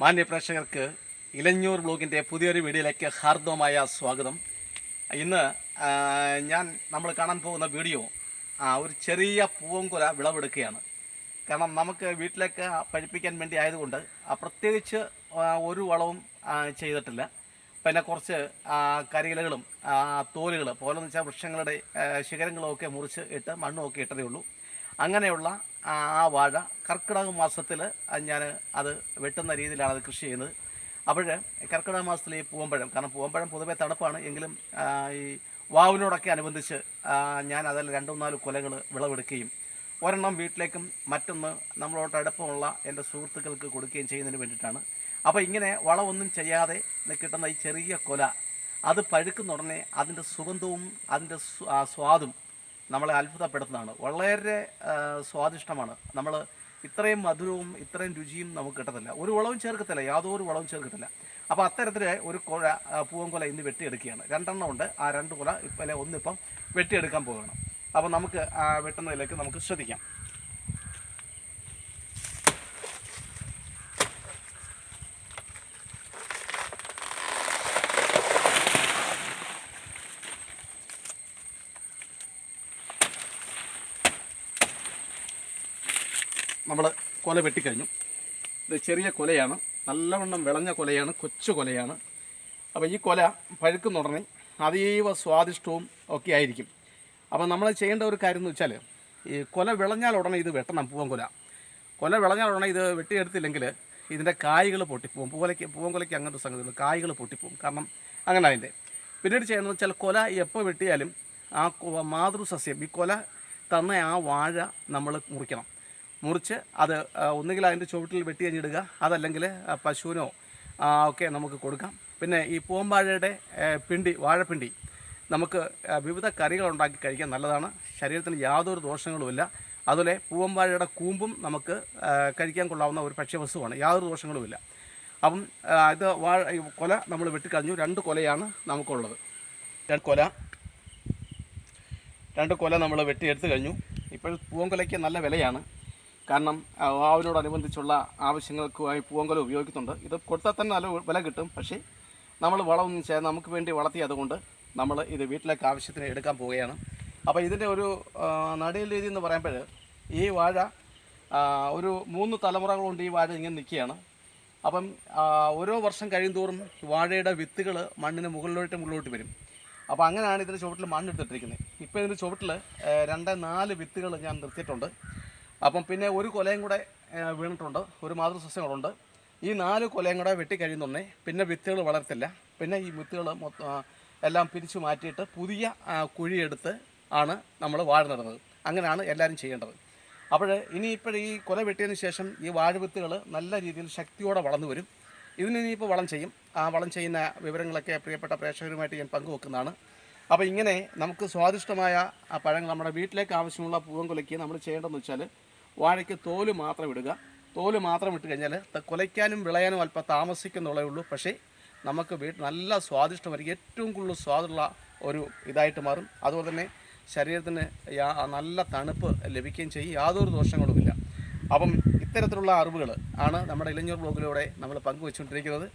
മാന്യ പ്രേക്ഷകർക്ക് ഇലഞ്ഞൂർ ബ്ലോഗിന്റെ പുതിയൊരു വീഡിയോയിലേക്ക് ഹാർദവമായ സ്വാഗതം. ഇന്ന് ഞാൻ നമ്മൾ കാണാൻ പോകുന്ന വീഡിയോ ഒരു ചെറിയ പൂവങ്കുല വിളവെടുക്കുകയാണ്. കാരണം നമുക്ക് വീട്ടിലേക്ക് പഴിപ്പിക്കാൻ വേണ്ടി ആയതുകൊണ്ട് പ്രത്യേകിച്ച് ഒരു വളവും ചെയ്തിട്ടില്ല. പിന്നെ കുറച്ച് കരിയിലകളും തോലുകൾ പോലെ വെച്ചാൽ വൃക്ഷങ്ങളുടെ ശിഖരങ്ങളും ഒക്കെ മുറിച്ച് ഇട്ട് മണ്ണും ഒക്കെ ഇട്ടതേ ഉള്ളൂ. അങ്ങനെയുള്ള ആ വാഴ കർക്കിടക മാസത്തിൽ ഞാൻ അത് വെട്ടുന്ന രീതിയിലാണ് അത് കൃഷി ചെയ്യുന്നത്. അപ്പോൾ കർക്കിടക മാസത്തിൽ ഈ പൂവമ്പഴം കാരണം പൂവമ്പഴം പൊതുവേ തണുപ്പാണ്. എങ്കിലും ഈ വാവിനോടൊക്കെ അനുബന്ധിച്ച് ഞാൻ അതിൽ രണ്ടോ നാല് കൊലകൾ വിളവെടുക്കുകയും ഒരെണ്ണം വീട്ടിലേക്കും മറ്റൊന്ന് നമ്മളോട് അടുപ്പമുള്ള എന്റെ സുഹൃത്തുക്കൾക്ക് കൊടുക്കുകയും ചെയ്യുന്നതിന് വേണ്ടിയിട്ടാണ്. അപ്പോൾ ഇങ്ങനെ വളമൊന്നും ചെയ്യാതെ കിട്ടുന്ന ഈ ചെറിയ കൊല അത് പഴുക്കുന്ന ഉടനെ അതിന്റെ സുഗന്ധവും അതിന്റെ സ്വ- സ്വാദും നമ്മളെ അത്ഭുതപ്പെടുത്തുന്നതാണ്. വളരെ സ്വാദിഷ്ടമാണ്. നമ്മൾ ഇത്രയും മധുരവും ഇത്രയും രുചിയും നമുക്ക് കിട്ടത്തില്ല. ഒരു വളവും ചേർക്കത്തില്ല. യാതൊരു വളവും ചേർക്കത്തില്ല. അപ്പോൾ അത്തരത്തിൽ ഒരു കുഴ പൂവൻകുല ഇന്ന് വെട്ടിയെടുക്കുകയാണ്. രണ്ടെണ്ണം ഉണ്ട്. ആ രണ്ട് കുല ഇപ്പം അല്ലെ ഒന്നിപ്പം വെട്ടിയെടുക്കാൻ പോവുകയാണ്. അപ്പോൾ നമുക്ക് വെട്ടുന്നതിലേക്ക് നമുക്ക് ശ്രദ്ധിക്കാം. നമ്മൾ കൊല വെട്ടിക്കഴിഞ്ഞു. ഇത് ചെറിയ കൊലയാണ്. നല്ലവണ്ണം വിളഞ്ഞ കൊലയാണ്. കൊച്ചു കൊലയാണ്. അപ്പോൾ ഈ കൊല പഴുക്കുന്ന ഉടനെ അതീവ സ്വാദിഷ്ടവും ഒക്കെ ആയിരിക്കും. അപ്പോൾ നമ്മൾ ചെയ്യേണ്ട ഒരു കാര്യം എന്ന് വെച്ചാൽ ഈ കൊല വിളഞ്ഞാൽ ഉടനെ ഇത് വെട്ടണം പൂവൻ കൊല. കൊല വിളഞ്ഞാൽ ഉടനെ ഇത് വെട്ടിയെടുത്തില്ലെങ്കിൽ ഇതിന്റെ കായ്കൾ പൊട്ടിപ്പോവും. പൂവലയ്ക്ക് പൂവൻ കൊലയ്ക്ക് അങ്ങനത്തെ സംഗതികൾ കായ്കൾ പൊട്ടിപ്പോവും. കാരണം അങ്ങനെ അതിന്റെ പിന്നീട് ചെയ്യുന്നത് വെച്ചാൽ കൊല എപ്പോൾ വെട്ടിയാലും ആ മാതൃസസ്യം ഈ കൊല തന്ന ആ വാഴ നമ്മൾ മുറിക്കണം. മുറിച്ച് അത് ഒന്നുകിൽ അതിന്റെ ചുവട്ടിൽ വെട്ടി കഴിഞ്ഞിടുക അതല്ലെങ്കിൽ പശുവിനോ ഒക്കെ നമുക്ക് കൊടുക്കാം. പിന്നെ ഈ പൂമ്പാഴയുടെ പിണ്ടി വാഴപ്പിണ്ടി നമുക്ക് വിവിധ കറികൾ ഉണ്ടാക്കി കഴിക്കാൻ നല്ലതാണ്. ശരീരത്തിന് യാതൊരു ദോഷങ്ങളുമില്ല അതുപോലെ പൂവമ്പാഴയുടെ കൂമ്പും നമുക്ക് കഴിക്കാൻ കൊള്ളാവുന്ന ഒരു ഭക്ഷ്യവസ്തുവാണ്. യാതൊരു ദോഷങ്ങളുമില്ല അപ്പം ഇത് വാഴ കൊല നമ്മൾ വെട്ടിക്കളഞ്ഞു. രണ്ട് കൊലയാണ് നമുക്കുള്ളത്. രണ്ട് കൊല. രണ്ട് കൊല നമ്മൾ വെട്ടിയെടുത്ത് കഴിഞ്ഞു. ഇപ്പോൾ പൂവൻകൊലയ്ക്ക് നല്ല വിലയാണ്. കാരണം വാവിനോടനുബന്ധിച്ചുള്ള ആവശ്യങ്ങൾക്കുമായി പൂവങ്കല ഉപയോഗിക്കുന്നുണ്ട്. ഇത് കൊടുത്താൽ തന്നെ നല്ല വില കിട്ടും. പക്ഷേ നമ്മൾ വളമൊന്നും ചെയ്യാൻ നമുക്ക് വേണ്ടി വളർത്തിയതുകൊണ്ട് നമ്മൾ ഇത് വീട്ടിലേക്ക് ആവശ്യത്തിന് എടുക്കാൻ പോവുകയാണ്. അപ്പോൾ ഇതിന്റെ ഒരു നടിയൽ രീതി എന്ന് പറയുമ്പോൾ ഈ വാഴ ഒരു മൂന്ന് തലമുറകൾ കൊണ്ട് ഈ വാഴ ഇങ്ങനെ നിൽക്കുകയാണ്. അപ്പം ഓരോ വർഷം കഴിയുന്തോറും വാഴയുടെ വിത്തുകൾ മണ്ണിന് മുകളിലോട്ട് മുകളിലോട്ട് വരും. അപ്പോൾ അങ്ങനെയാണ് ഇതിന്റെ ചുവട്ടിൽ മണ്ണെടുത്തിട്ടിരിക്കുന്നത്. ഇപ്പോൾ ഇതിന്റെ ചുവട്ടിൽ രണ്ട് നാല് വിത്തുകൾ ഞാൻ നിർത്തിയിട്ടുണ്ട്. അപ്പം പിന്നെ ഒരു കൊലയും കൂടെ വീണിട്ടുണ്ട്. ഒരു മാതൃസസ്യങ്ങളുണ്ട്. ഈ നാല് കൊലയും കൂടെ വെട്ടി കഴിയുന്നുണ്ടേ പിന്നെ വിത്തുകൾ വളർത്തില്ല. പിന്നെ ഈ വിത്തുകൾ എല്ലാം പിരിച്ചു മാറ്റിയിട്ട് പുതിയ കുഴിയെടുത്ത് ആണ് നമ്മൾ വാഴ നടുന്നത്. അങ്ങനെയാണ് എല്ലാവരും ചെയ്യേണ്ടത്. അപ്പോൾ ഇനിയിപ്പോൾ ഈ കൊല വെട്ടിയതിന് ശേഷം ഈ വാഴവിത്തുകൾ നല്ല രീതിയിൽ ശക്തിയോടെ വളർന്നു വരും. ഇതിന് ഇനിയിപ്പോൾ വളം ചെയ്യും. ആ വളം ചെയ്യുന്ന വിവരങ്ങളൊക്കെ പ്രിയപ്പെട്ട പ്രേക്ഷകരുമായിട്ട് ഞാൻ പങ്കുവെക്കുന്നതാണ്. അപ്പോൾ ഇങ്ങനെ നമുക്ക് സ്വാദിഷ്ടമായ പഴങ്ങൾ നമ്മുടെ വീട്ടിലേക്ക് ആവശ്യമുള്ള പൂവൻകൊലയ്ക്ക് നമ്മൾ ചെയ്യേണ്ടതെന്ന് വെച്ചാൽ വാഴയ്ക്ക് തോൽ മാത്രം ഇടുക. തോൽ മാത്രം ഇട്ട് കഴിഞ്ഞാൽ കുലയ്ക്കാനും വിളയാനും അല്പം താമസിക്കുന്നുള്ളേ ഉള്ളൂ. പക്ഷേ നമുക്ക് വീട്ടിൽ നല്ല സ്വാദിഷ്ടമായിരിക്കും ഏറ്റവും കൂടുതൽ സ്വാദുള്ള ഒരു ഇതായിട്ട് മാറും. അതുപോലെ തന്നെ ശരീരത്തിന് നല്ല തണുപ്പ് ലഭിക്കുകയും ചെയ്യും. യാതൊരു ദോഷങ്ങളുമില്ല. അപ്പം ഇത്തരത്തിലുള്ള അറിവുകൾ ആണ് നമ്മുടെ ഇലഞ്ഞൂർ ബ്ലോഗിലൂടെ നമ്മൾ പങ്കുവെച്ചുകൊണ്ടിരിക്കുന്നത്.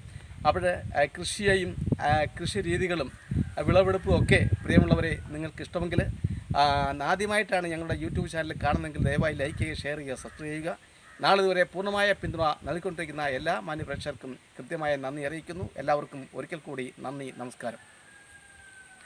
അപ്പോൾ കൃഷിയെയും കൃഷി രീതികളും വിളവെടുപ്പും ഒക്കെ പ്രിയമുള്ളവരെ നിങ്ങൾക്ക് ഇഷ്ടമെങ്കിൽ ആദ്യമായിട്ടാണ് ഞങ്ങളുടെ യൂട്യൂബ് ചാനൽ കാണുന്നതെങ്കിൽ ദയവായി ലൈക്ക് ചെയ്യുക ഷെയർ ചെയ്യുക സബ്സ്ക്രൈബ് ചെയ്യുക. നാളെ ഇതുവരെ പൂർണമായ പിന്തുണ നൽകിക്കൊണ്ടിരിക്കുന്ന എല്ലാ മാന്യപ്രേക്ഷകർക്കും കൃത്യമായ നന്ദി അറിയിക്കുന്നു. എല്ലാവർക്കും ഒരിക്കൽ കൂടി നന്ദി നമസ്കാരം.